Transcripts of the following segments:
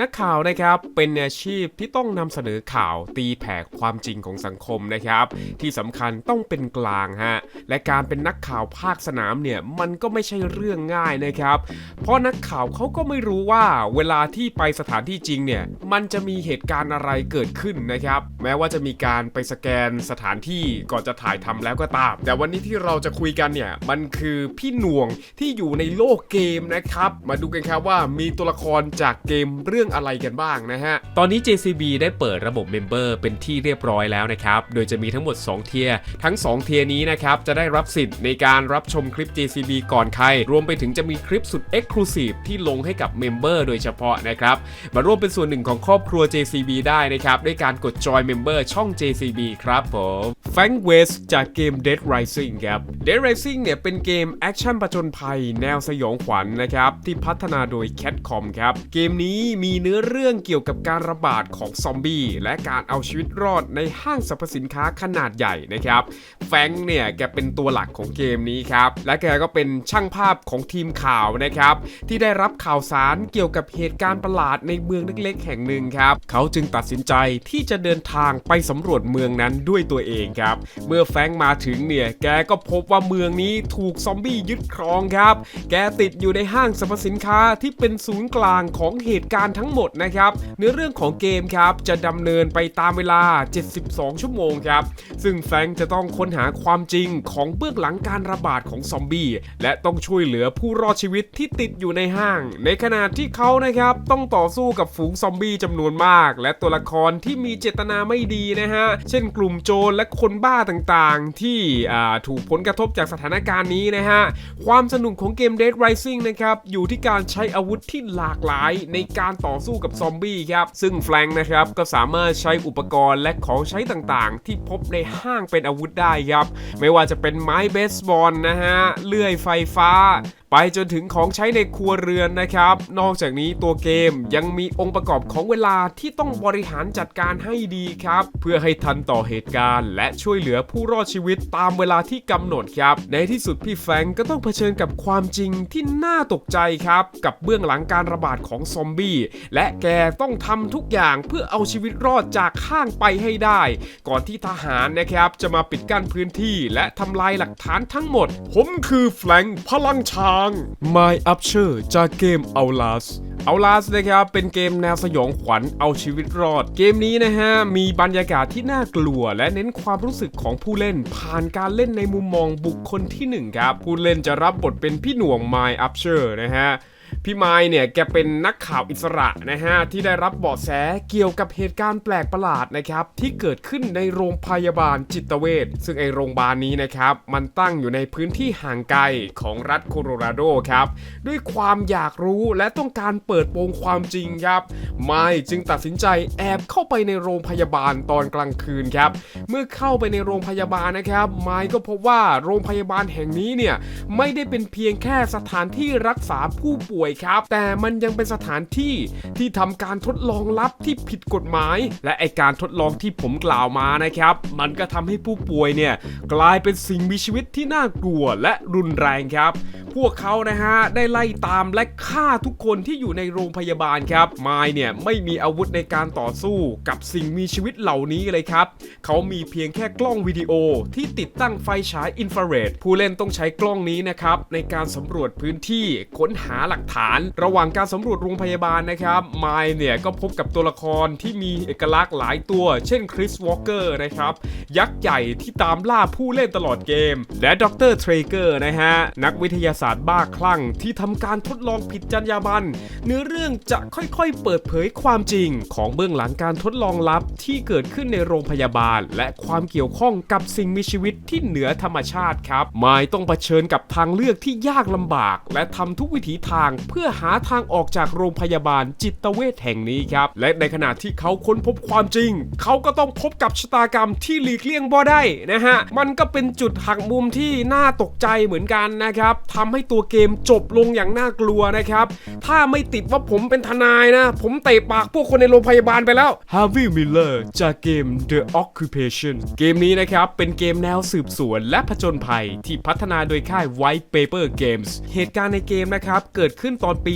นักข่าวนะครับเป็นอาชีพที่ต้องนำเสนอข่าวตีแผ่ความจริงของสังคมนะครับ ที่สำคัญต้องเป็นกลางฮะและการเป็นนักข่าวภาคสนามเนี่ยมันก็ไม่ใช่เรื่องง่ายนะครับ เพราะนักข่าวเขาก็ไม่รู้ว่าเวลาที่ไปสถานที่จริงเนี่ยมันจะมีเหตุการณ์อะไรเกิดขึ้นนะครับ แม้ว่าจะมีการไปสแกนสถานที่ก่อนจะถ่ายทำแล้วก็ตาม แต่วันนี้ที่เราจะคุยกันเนี่ยมันคือพี่หน่วงที่อยู่ในโลกเกมนะครับ มาดูกันครับว่ามีตัวละครจากเกมเรื่องอะไรกันบ้างนะฮะ ตอนนี้ JCB ได้เปิดระบบเมมเบอร์เป็นที่เรียบร้อยแล้วนะครับ โดยจะมีทั้งหมด 2 เทียร์ ทั้ง 2 เทียร์นี้นะครับ จะได้รับสิทธิ์ในการรับชมคลิป JCB ก่อนใคร รวมไปถึงจะมีคลิปสุด Exclusive ที่ลงให้กับเมมเบอร์โดยเฉพาะนะครับ มาร่วมเป็นส่วนหนึ่งของครอบครัว JCB ได้นะครับ ด้วยการกดจอยเมมเบอร์ช่อง JCB ครับผมแฟงเวสจากเกม Dead Rising ครับ Dead Rising เนี่ยเป็นเกมแอคชั่นประจนภัยแนวสยองขวัญนะครับ ที่พัฒนาโดย Catcom ครับ เกมนี้มีเนื้อเรื่องเกี่ยวกับการระบาดของซอมบี้และการเอาชีวิตรอดในห้างสรรพสินค้าขนาดใหญ่นะครับ แฟงเนี่ยแกเป็นตัวหลักของเกมนี้ครับ และแกก็เป็นช่างภาพของทีมข่าวนะครับ ที่ได้รับข่าวสารเกี่ยวกับเหตุการณ์ประหลาดในเมืองเล็กๆ แห่งหนึ่งครับเขาจึงตัดสินใจที่จะเดินทางไปสำรวจเมืองนั้นด้วยตัวเองครับ เมื่อแฟงมาถึงเนี่ย แกก็พบว่าเมืองนี้ถูกซอมบี้ยึดครองครับ แกติดอยู่ในห้างสรรพสินค้าที่เป็นศูนย์กลางของเหตุการณ์ทั้งหมดนะครับเนื้อเรื่องของเกมครับจะดำเนินไปตามเวลา 72 ชั่วโมงครับ ซึ่งแฟงจะต้องค้นหาความจริงของเบื้องหลังการระบาดของซอมบี้และต้องช่วยเหลือผู้รอดชีวิตที่ติดอยู่ในห้าง ในขณะที่เขานะครับต้องต่อสู้กับฝูงซอมบี้จำนวนมาก และตัวละครที่มีเจตนาไม่ดีนะฮะ เช่นกลุ่มโจรและคคนบ้าต่างๆ ที่ถูกผลกระทบจากสถานการณ์นี้นะฮะ ความสนุกของเกม Dead Rising นะครับ อยู่ที่การใช้อาวุธที่หลากหลายในการต่อสู้กับซอมบี้ครับ ซึ่งแฟลงนะครับ ก็สามารถใช้อุปกรณ์และของใช้ต่างๆ ที่พบในห้างเป็นอาวุธได้ครับ ไม่ว่าจะเป็นไม้เบสบอลนะฮะ เลื่อยไฟฟ้า ไปจนถึงของใช้ในครัวเรือนนะครับ นอกจากนี้ตัวเกมยังมีองค์ประกอบของเวลาที่ต้องบริหารจัดการให้ดีครับ เพื่อให้ทันต่อเหตุการณ์ และช่วยเหลือผู้รอดชีวิตตามเวลาที่กำหนดครับ ในที่สุดพี่แฟงก็ต้องเผชิญกับความจริงที่น่าตกใจครับ กับเบื้องหลังการระบาดของซอมบี้และแกต้องทำทุกอย่างเพื่อเอาชีวิตรอดจากข้างไปให้ได้ ก่อนที่ทหารนะครับจะมาปิดกั้นพื้นที่ และทำลายหลักฐานทั้งหมด ผมคือแฟงพลังชาง My Upcher จากเกม Outlast เอาลาสนะครับเป็นเกมแนวสยองขวัญเอาชีวิตรอด เกมนี้นะฮะมีบรรยากาศที่น่ากลัว และเน้นความรู้สึกของผู้เล่น ผ่านการเล่นในมุมมองบุคคลที่หนึ่งครับผู้เล่นจะรับบทเป็นพี่หน่วง My Upcher นะฮะ พี่ไม้เนี่ยแกเป็นนักข่าวอิสระนะฮะที่ได้รับเบาะแสเกี่ยวกับเหตุการณ์แปลกประหลาดนะครับที่เกิดขึ้นในโรงพยาบาลจิตเวชซึ่งไอโรงพยาบาลนี้นะครับมันตั้งอยู่ในพื้นที่ห่างไกลของรัฐโคโลราโดครับด้วยความอยากรู้และต้องการเปิดโปงความจริงครับไม้จึงตัดสินใจแอบเข้าไปในโรงพยาบาลตอนกลางคืนครับเมื่อเข้าไปในโรงพยาบาลนะครับไม้ก็พบว่าโรงพยาบาลแห่งนี้เนี่ยไม่ได้เป็นเพียงแค่สถานที่รักษาผู้ป่วยป่วยครับ แต่มันยังเป็นสถานที่ที่ทำการทดลองลับที่ผิดกฎหมาย และไอการทดลองที่ผมกล่าวมานะครับ มันก็ทำให้ผู้ป่วยเนี่ยกลายเป็นสิ่งมีชีวิตที่น่ากลัวและรุนแรงครับ พวกเขานะฮะได้ไล่ตามและฆ่าทุกคนที่อยู่ในโรงพยาบาลครับไมายเนี่ยไม่มีอาวุธในการต่อสู้กับสิ่งมีชีวิตเหล่านี้เลยครับ เขามีเพียงแค่กล้องวิดีโอที่ติดตั้งไฟฉายอินฟราเรดผู้เล่นต้องใช้กล้องนี้นะครับในการสำรวจพื้นที่ค้นหาหลักฐานระหว่างการสำรวจโรงพยาบาลนะครับไมายเนี่ยก็พบกับตัวละครที่มีเอกลักษณ์หลายตัว เช่นคริสวอลเกอร์นะครับยักษ์ใหญ่ที่ตามล่าผู้เล่นตลอดเกม และดรเทรเกอร์นะฮะนักวิทยาศาสตร์บ้าคลั่งที่ทำการทดลองผิดจรรยาบรรณเนื้อเรื่องจะค่อยๆ เปิดเผยความจริง ของเบื้องหลังการทดลองลับที่เกิดขึ้นในโรงพยาบาล และความเกี่ยวข้องกับสิ่งมีชีวิตที่เหนือธรรมชาติครับไมายต้องเผชิญกับทางเลือกที่ยากลำบาก และทำทุกวิถีทางเพื่อหาทางออกจากโรงพยาบาลจิตเวชแห่งนี้ครับ และในขณะที่เขาค้นพบความจริง เขาก็ต้องพบกับชะตากรรมที่หลีกเลี่ยงบ่ได้นะฮะ มันก็เป็นจุดหักมุมที่น่าตกใจเหมือนกันนะครับทำให้ตัวเกมจบลงอย่างน่ากลัวนะครับ ถ้าไม่ติดว่าผมเป็นทนายนะ ผมเตะปากพวกคนในโรงพยาบาลไปแล้ว Harvey Miller จากเกม The Occupation เกมนี้นะครับ เป็นเกมแนวสืบสวนและผจญภัยที่พัฒนาโดยค่าย White Paper Games เหตุการณ์ในเกมนะครับ เกิดขึ้นตอนปี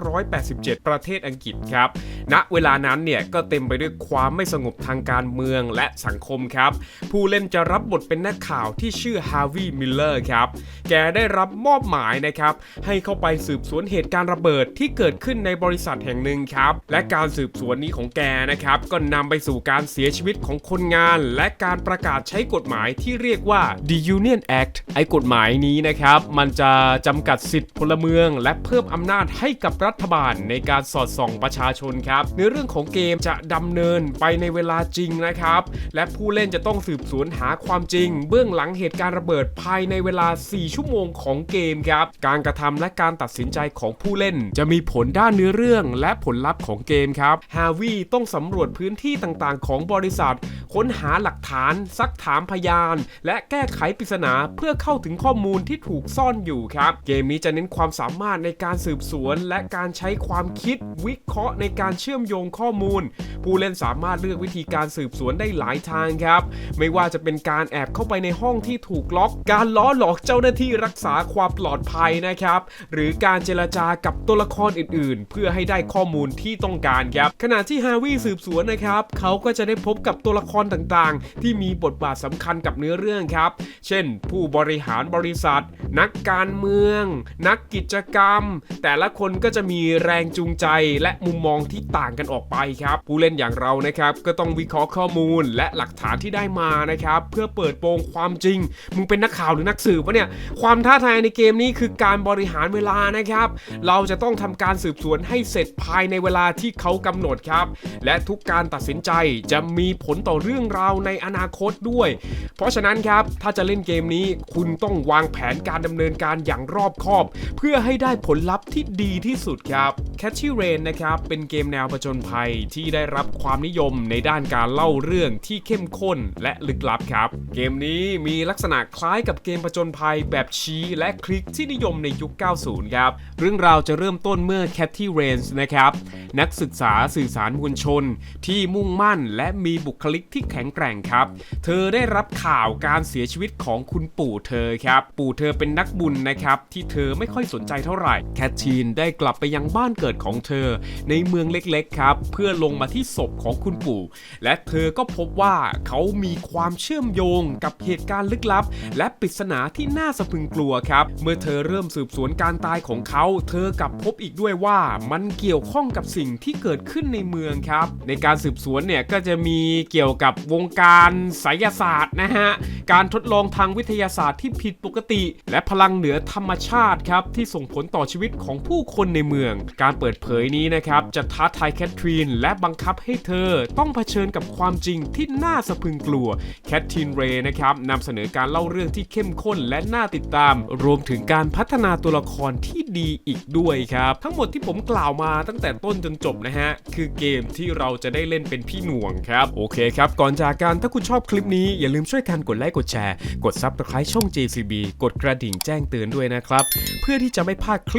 1987 ประเทศอังกฤษครับ ณ เวลานั้นเนี่ยก็เต็มไปด้วยความไม่สงบทางการเมืองและสังคมครับ ผู้เล่นจะรับบทเป็นนักข่าวที่ชื่อฮาร์วีย์มิลเลอร์ครับ แกได้รับมอบหมายนะครับ ให้เข้าไปสืบสวนเหตุการณ์ระเบิดที่เกิดขึ้นในบริษัทแห่งหนึ่งครับ และการสืบสวนนี้ของแกนะครับ ก็นำไปสู่การเสียชีวิตของคนงาน และการประกาศใช้กฎหมายที่เรียกว่า The Union Act ไอ้กฎหมายนี้นะครับ มันจะจำกัดสิทธิพลเมืองและพิ่มอำนาจให้กับรัฐบาลในการสอดส่องประชาชนครับ ในเรื่องของเกมจะดำเนินไปในเวลาจริงนะครับ และผู้เล่นจะต้องสืบสวนหาความจริง เบื้องหลังเหตุการณ์ระเบิดภายในเวลา 4 ชั่วโมงของเกมครับ การกระทำและการตัดสินใจของผู้เล่น จะมีผลด้านเนื้อเรื่อง และผลลัพธ์ของเกมครับฮาวีต้องสำรวจพื้นที่ต่างๆ ของบริษัท ค้นหาหลักฐาน ซักถามพยาน และแก้ไขปริศนาเพื่อเข้าถึงข้อมูลที่ถูกซ่อนอยู่ครับ เกมนี้จะเน้นความสามารถในการสืบสวน และการใช้ความคิดวิเคราะห์ในการเชื่อมโยงข้อมูล ผู้เล่นสามารถเลือกวิธีการสืบสวนได้หลายทางครับ ไม่ว่าจะเป็นการแอบเข้าไปในห้องที่ถูกล็อก การล้อหลอกเจ้าหน้าที่รักษาความปลอดภัยนะครับ หรือการเจรจากับตัวละครอื่น ๆ เพื่อให้ได้ข้อมูลที่ต้องการครับขณะที่ฮาวิสืบสวนนะครับเขาก็จะได้พบกับตัวละครต่างๆ ที่มีบทบาทสำคัญกับเนื้อเรื่องครับ เช่น ผู้บริหารบริษัท นักการเมือง นักกิจกรรมแต่ละคนก็จะมีแรงจูงใจและมุมมองที่ต่างกันออกไปครับ ผู้เล่นอย่างเรานะครับก็ต้องวิเคราะห์ข้อมูลและหลักฐานที่ได้มานะครับเพื่อเปิดโปงความจริง มึงเป็นนักข่าวหรือนักสืบวะเนี่ยความท้าทายในเกมนี้คือการบริหารเวลานะครับ เราจะต้องทำการสืบสวนให้เสร็จภายในเวลาที่เขากำหนดครับ และทุกการตัดสินใจจะมีผลต่อเรื่องราวในอนาคตด้วย เพราะฉะนั้นครับถ้าจะเล่นเกมนี้คุณต้องวางแผนการดำเนินการอย่างรอบคอบ เพื่อให้ได้ผลลัพธ์ที่ดีที่สุดครับ Catchy Rain นะครับ เป็นเกมแนวผจญภัยที่ได้รับความนิยมในด้านการเล่าเรื่องที่เข้มข้นและลึกลับครับ เกมนี้มีลักษณะคล้ายกับเกมผจญภัยแบบชี้และคลิกที่นิยมในยุค 90 ครับ เรื่องราวจะเริ่มต้นเมื่อ Cathy Rain นะครับ นักศึกษาสื่อสารมวลชน ที่มุ่งมั่นและมีบุคลิกที่แข็งแกร่งครับ เธอได้รับข่าวการเสียชีวิตของคุณปู่เธอครับ ปู่เธอเป็นนักบุญนะครับ ที่เธอไม่ค่อยสนใจเท่าไหร่แคททีนได้กลับไปยังบ้านเกิดของเธอ ในเมืองเล็กๆครับ เพื่อลงมาที่ศพของคุณปู่ และเธอก็พบว่าเขามีความเชื่อมโยงกับเหตุการณ์ลึกลับ และปริศนาที่น่าสะพึงกลัวครับ เมื่อเธอเริ่มสืบสวนการตายของเขา เธอกลับพบอีกด้วยว่ามันเกี่ยวข้องกับสิ่งที่เกิดขึ้นในเมืองครับ ในการสืบสวนเนี่ยก็จะมีเกี่ยวกับวงการไสยศาสตร์นะฮะ การทดลองทางวิทยาศาสตร์ที่ผิดปกติ และพลังเหนือธรรมชาติครับที่ส่งผลต่อชีวิตของผู้คนในเมือง การเปิดเผยนี้นะครับจะท้าทายแคทรีนและบังคับให้เธอต้องเผชิญกับความจริงที่น่าสะพึงกลัวแคททีนเรย์นะครับนำเสนอการเล่าเรื่องที่เข้มข้นและน่าติดตาม รวมถึงการพัฒนาตัวละครที่ดีอีกด้วยครับ ทั้งหมดที่ผมกล่าวมาตั้งแต่ต้นจนจบนะฮะ คือเกมที่เราจะได้เล่นเป็นพี่หน่วงครับ โอเคครับ ก่อนจากกันถ้าคุณชอบคลิปนี้อย่าลืมช่วยกันกดไลค์กดแชร์ กด Subscribe ช่อง JCB กดกระดิ่งแจ้งเตือนด้วยนะครับ เพื่อที่จะไม่พลาดคล